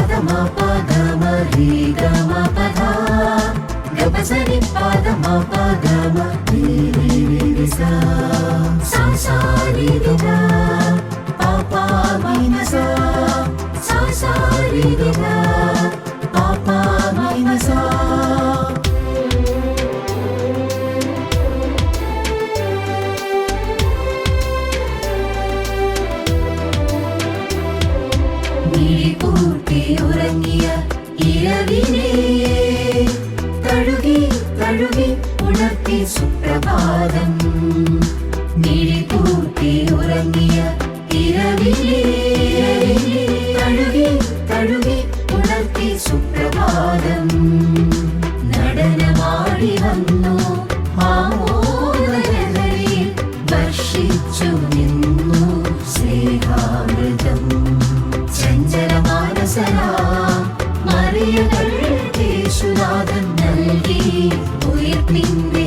పాదమా పాదమ రీ గమ పదా గమసరి పాదమా పాదమ సాసారి విదా పాపా మైనసా సాసారి విదా ഉറങ്ങിയ ഇരവിനെ തഴുകി തഴുകി ഉണർത്തി സുപ്രഭാതം. പൂട്ടി ഉറങ്ങിയ ഇരവിനെ തഴുകി തഴുകി ഉണർത്തി സുപ്രഭാതം. നടനമാടി വന്നു ആമോദലഹരിയിൽ വർഷിച്ചു നിന്നു സ്നേഹാമൃതം. ഉയർപ്പിന്റെ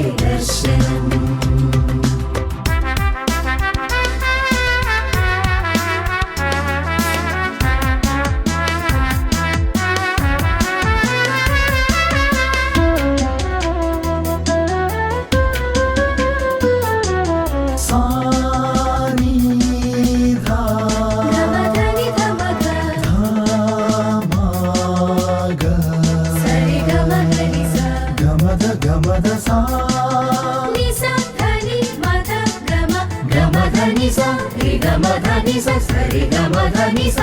ഗമധനി സ രി ഗമധനി സ സരി ഗമധനി സ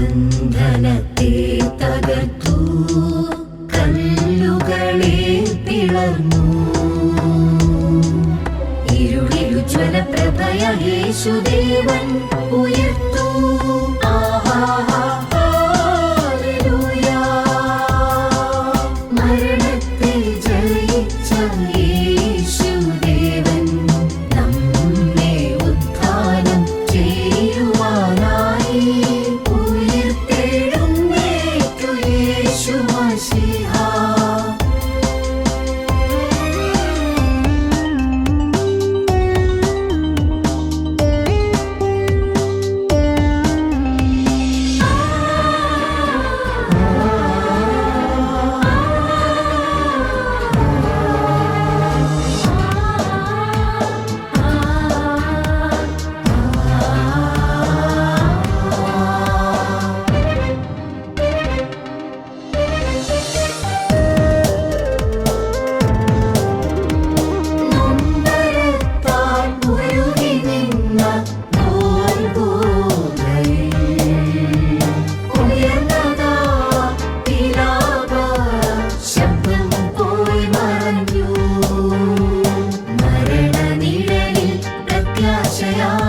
പാപബന്ധനത്തെ തകർത്തു കല്ലുകളെ പിളർന്നു. ഇരുളിലുജ്വല പ്രഭയ യേശുദേവൻ ഉയർത്തു 되어